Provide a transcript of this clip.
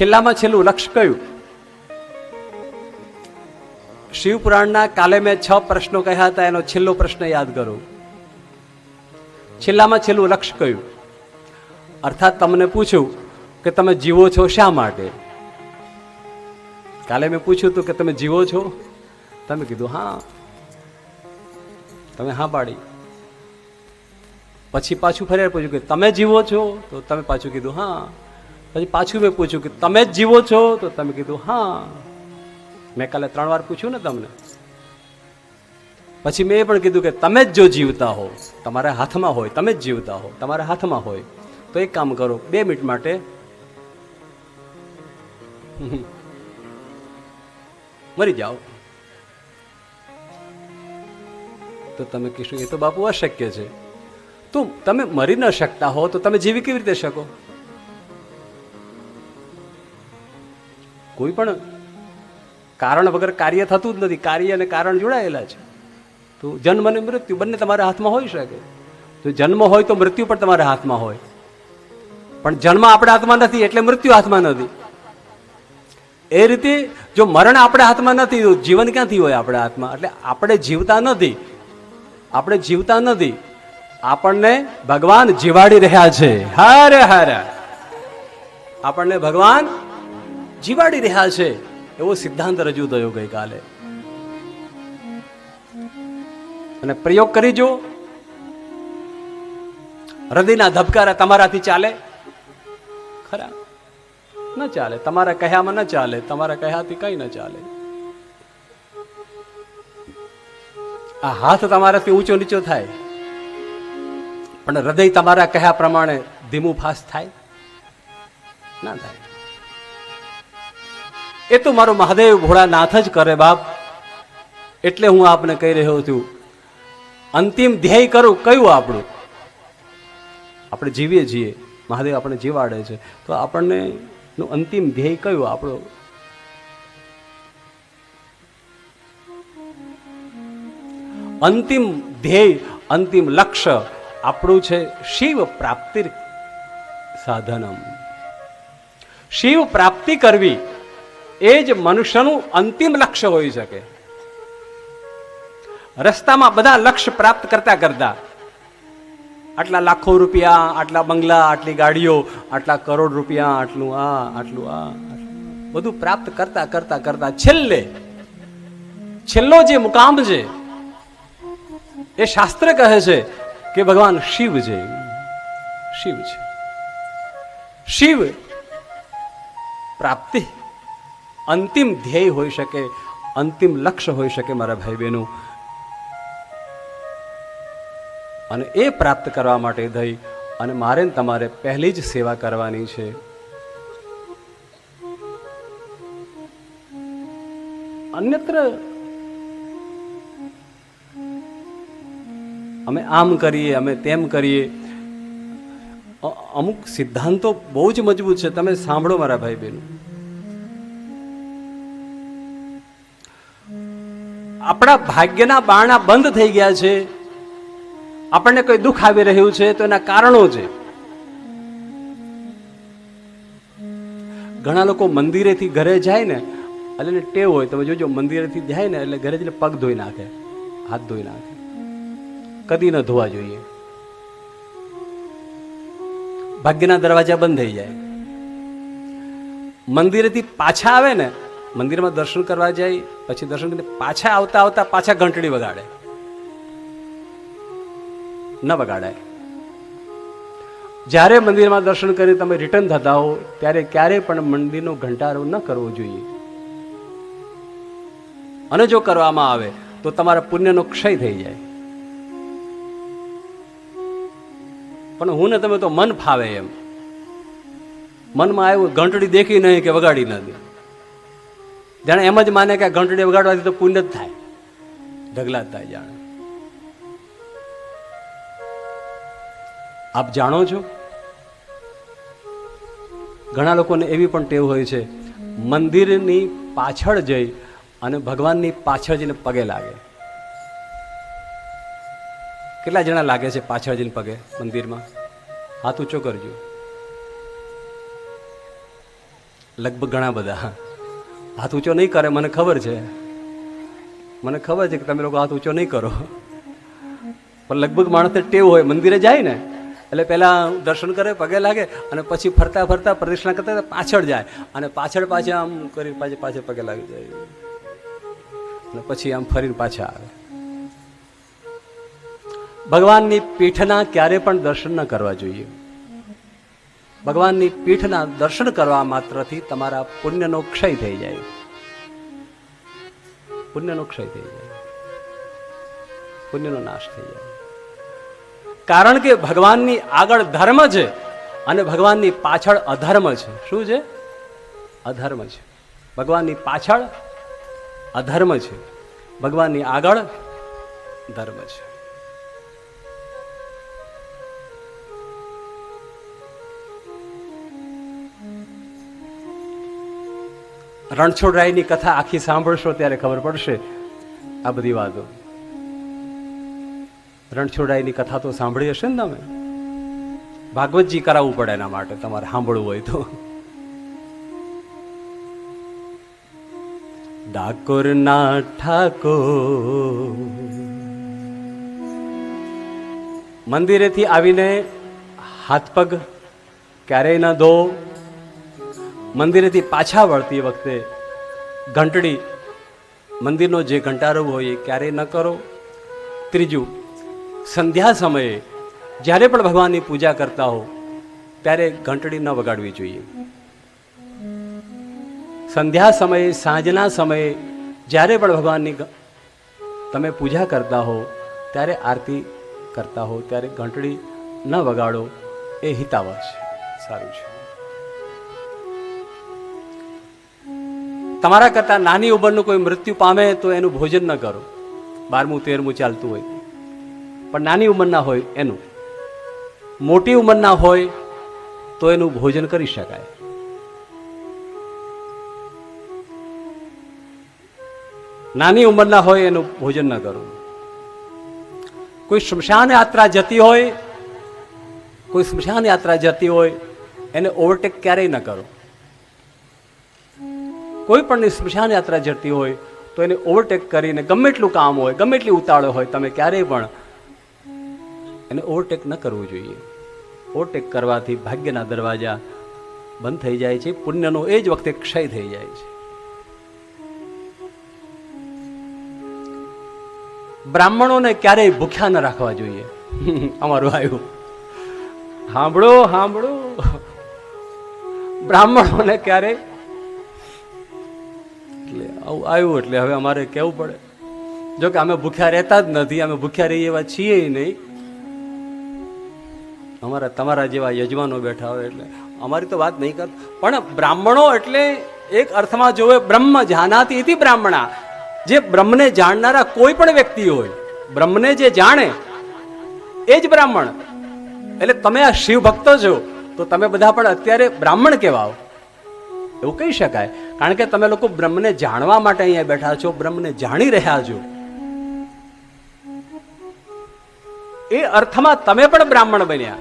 છેલ્લામાં છેલ્લું લક્ષ્ય કયું? શિવપુરાણના કાલે મેં છ પ્રશ્નો કહ્યા હતા, એનો છેલ્લો પ્રશ્ન યાદ કરો. છેલ્લામાં છેલ્લું લક્ષ્ય કયું? અર્થાત તમને પૂછ્યું કે તમે જીવો છો શા માટે? કાલે મેં પૂછ્યું હતું કે તમે જીવો છો? તમે કીધું, હા. તમે હા પાડી. પછી પાછું ફરી પૂછ્યું કે તમે જીવો છો? તો તમે પાછું કીધું, હા. પછી પાછું મેં પૂછ્યું કે તમે જ જીવો છો? તો તમે કીધું, હા. મેં કાલે ત્રણ વાર પૂછ્યું ને તમને. પછી મેં એ પણ કીધું કે તમે જ જો જીવતા હો, તમારા હાથમાં હોય, તમે જ જીવતા હો, તમારા હાથમાં હોય. તો એક કામ કરો, બે મિનિટ માટે મરી જાઓ. તો તમે કહીશું એ તો બાપુ અશક્ય છે. તો તમે મરી ન શકતા હો, તો તમે જીવી કેવી રીતે શકો? કોઈ પણ કારણ વગર કાર્ય થતું જ નથી. કાર્ય અને કારણ જોડાયેલા છે. તો જન્મ અને મૃત્યુ બંને તમારા હાથમાં હોઈ શકે. તો જન્મ હોય તો મૃત્યુ પણ તમારા હાથમાં હોય. પણ જન્મ આપણા હાથમાં નથી એટલે મૃત્યુ હાથમાં નથી. એ રીતે જો મરણ આપણા હાથમાં નથી, તો જીવન ક્યાંથી હોય આપણા હાથમાં? એટલે આપણે જીવતા નથી. આપણે જીવતા નથી. આપણને ભગવાન જીવાડી રહ્યા છે. હરે હરે. આપણને ભગવાન જીવાડી રહ્યા છે, એવો સિદ્ધાંત રજૂ થયો ગઈકાલે. અને પ્રયોગ કરી જો. હૃદયના ધબકારા તમારાથી ચાલે? ખરા. ન ચાલે. તમારા કહ્યામાં ન ચાલે. તમારા કહ્યાથી કઈ ન ચાલે. આ હાથ તમારાથી ઊંચો નીચો થાય. પણ હૃદય તમારા કહ્યા પ્રમાણે ધીમું ફાસ્ટ થાય? ના થાય. એ તો મારો મહાદેવ ભોળાનાથ જ કરે બાપ. એટલે હું આપને કહી રહ્યો છું, અંતિમ ધ્યેય કરું, કયું આપણું? આપણે જીવીએ છીએ, મહાદેવ આપણે જીવાડે છે, તો આપણને અંતિમ ધ્યેય કયું આપણું? અંતિમ ધ્યેય, અંતિમ લક્ષ્ય આપણું છે શિવ પ્રાપ્તિ સાધનમ. શિવ પ્રાપ્તિ કરવી એ જ મનુષ્યનું અંતિમ લક્ષ્ય હોઈ શકે. રસ્તામાં બધા લક્ષ્ય પ્રાપ્ત કરતા કરતા આટલા લાખો રૂપિયા, આટલા બંગલા, આટલી ગાડીઓ, આટલા કરોડ રૂપિયા, આટલું આ આટલું આ બધું પ્રાપ્ત કરતા કરતા કરતા છેલ્લે, છેલ્લો જે મુકામ છે, એ શાસ્ત્ર કહે છે કે ભગવાન શિવ છે. શિવ છે. શિવ પ્રાપ્તિ અંતિમ ધ્યેય હોઈ શકે, અંતિમ લક્ષ્ય હોઈ શકે મારા ભાઈ બહેનો અને એ પ્રાપ્ત કરવા માટે થઈ અને મારે તમારે પહેલી જ સેવા કરવાની છે. અન્યત્ર અમે આમ કરીએ, અમે તેમ કરીએ. અમુક સિદ્ધાંતો બહુ જ મજબૂત છે. તમે સાંભળો મારા ભાઈ બહેનો આપણા ભાગ્યના બારણા બંધ થઈ ગયા છે. આપણને કોઈ દુઃખ આવી રહ્યું છે તો એના કારણો છે. ઘણા લોકો મંદિરેથી ઘરે જાય ને, એટલે એને ટેવ હોય, તમે જોજો, મંદિરેથી જાય ને, એટલે ઘરે જઈને પગ ધોઈ નાખે, હાથ ધોઈ નાખે. કદી ન ધોવા જોઈએ. ભાગ્યના દરવાજા બંધ થઈ જાય. મંદિરેથી પાછા આવે ને મંદિરમાં દર્શન કરવા જાય પછી દર્શન કરીને પાછા આવતા આવતા પાછા ઘંટડી વગાડે. ન વગાડાય. જ્યારે મંદિરમાં દર્શન કરી તમે રિટર્ન થતા હો, ત્યારે ક્યારેય પણ મંદિરનો ઘંટારો ન કરવો જોઈએ. અને જો કરવામાં આવે, તો તમારા પુણ્યનો ક્ષય થઈ જાય. પણ હું ને તમે તો મન ફાવે એમ. મનમાં આવ્યું ઘંટડી દેખી નહીં કે વગાડી નથી જાણે એમ જ માને કે ઘંટડી વગાડવાથી તો પુણ્ય જ થાય. ઢગલા જ થાય જાણે. આપ જાણો છો? ઘણા લોકોને એવી પણ ટેવ હોય છે, મંદિરની પાછળ જઈ અને ભગવાનની પાછળ જઈને પગે લાગે. કેટલા જણા લાગે છે પાછળ જઈને પગે મંદિરમાં? હાથ ઊંચો કરજો લગભગ ઘણા બધા હાથ ઊંચો નહીં કરે, મને ખબર છે. મને ખબર છે કે તમે લોકો હાથ ઊંચો નહીં કરો. પણ લગભગ માણસને ટેવ હોય, મંદિરે જાય ને, એટલે પહેલાં દર્શન કરે, પગે લાગે, અને પછી ફરતા ફરતા પ્રદક્ષિણા કરતા કરતા પાછળ જાય, અને પાછળ પાછા આમ કરી પાછળ પાછળ પગે લાગી જાય. અને પછી આમ ફરીને પાછા આવે. ભગવાનની પીઠના ક્યારે પણ દર્શન ન કરવા જોઈએ. ભગવાનની પીઠના દર્શન કરવા માત્રથી તમારા પુણ્યનો ક્ષય થઈ જાય. પુણ્યનો ક્ષય થઈ જાય. પુણ્યનો નાશ થઈ જાય. કારણ કે ભગવાનની આગળ ધર્મ છે અને ભગવાનની પાછળ અધર્મ છે. શું છે? અધર્મ છે. ભગવાનની પાછળ અધર્મ છે. ભગવાનની આગળ ધર્મ છે. રણછોડરાયની કથા આખી સાંભળશો ત્યારે ખબર પડશે આ બધી વાતો. રણછોડરાયની કથા તો સાંભળી હશે ને તમે? ભાગવતજી કરાવવું પડે એના માટે, તમારે સાંભળવું હોય તો. ડાકોરના ઠાકોર. મંદિરેથી આવીને હાથ પગ ક્યારેય ન ધો મંદિરેથી પાછા વળતી વખતે ઘંટડી, મંદિરનો જે ઘંટારો હોય એ ક્યારેય ન કરો. ત્રીજું, સંધ્યા સમયે જ્યારે પણ ભગવાનની પૂજા કરતા હો, ત્યારે ઘંટડી ન વગાડવી જોઈએ. સંધ્યા સમયે, સાંજના સમયે જ્યારે પણ ભગવાનની તમે પૂજા કરતા હો, ત્યારે આરતી કરતા હો, ત્યારે ઘંટડી ન વગાડો, એ હિતાવહ છે. સારું છે. તમારા કરતાં નાની ઉંમરનું કોઈ મૃત્યુ પામે તો એનું ભોજન ન કરો. બારમું, તેરમું ચાલતું હોય. પણ નાની ઉંમરના હોય એનું. મોટી ઉંમરના હોય તો એનું ભોજન કરી શકાય. નાની ઉંમરના હોય એનું ભોજન ન કરવું કોઈ સ્મશાન યાત્રા જતી હોય, કોઈ સ્મશાન યાત્રા જતી હોય, એને ઓવરટેક ક્યારેય ન કરો. કોઈ પણની સ્મશાન યાત્રા જતી હોય, તો એને ઓવરટેક કરીને ગમે એટલું કામ હોય, ગમે એટલી ઉતાળો હોય, તમે ક્યારેય પણ એને ઓવરટેક ન કરવું જોઈએ. ઓવરટેક કરવાથી ભાગ્યના દરવાજા બંધ થઈ જાય છે, પુણ્યનો એ જ વખતે ક્ષય થઈ જાય છે. બ્રાહ્મણોને ક્યારેય ભૂખ્યા ન રાખવા જોઈએ. અમારું આવ્યું સાંભળો સાંભળો બ્રાહ્મણોને ક્યારેય એટલે આવું આવ્યું એટલે હવે અમારે કહેવું પડે. જો કે અમે ભૂખ્યા રહેતા જ નથી, અમે ભૂખ્યા રહીએ એવા છીએ નહીં. અમારા તમારા જેવા યજમાનો બેઠા હોય એટલે અમારી તો વાત નહીં કર પણ બ્રાહ્મણો એટલે એક અર્થમાં જોવે બ્રહ્મ જાનાતી હતી બ્રાહ્મણા. જે બ્રહ્મને જાણનારા કોઈ પણ વ્યક્તિ હોય, બ્રહ્મને જે જાણે, એ જ બ્રાહ્મણ. એટલે તમે આ શિવ ભક્તો છો, તો તમે બધા પણ અત્યારે બ્રાહ્મણ કહેવાઓ. એવું કહી શકાય. કારણ કે તમે લોકો બ્રહ્મને જાણવા માટે અહીંયા બેઠા છો, બ્રહ્મને જાણી રહ્યા છો. એ અર્થમાં તમે પણ બ્રાહ્મણ બન્યા.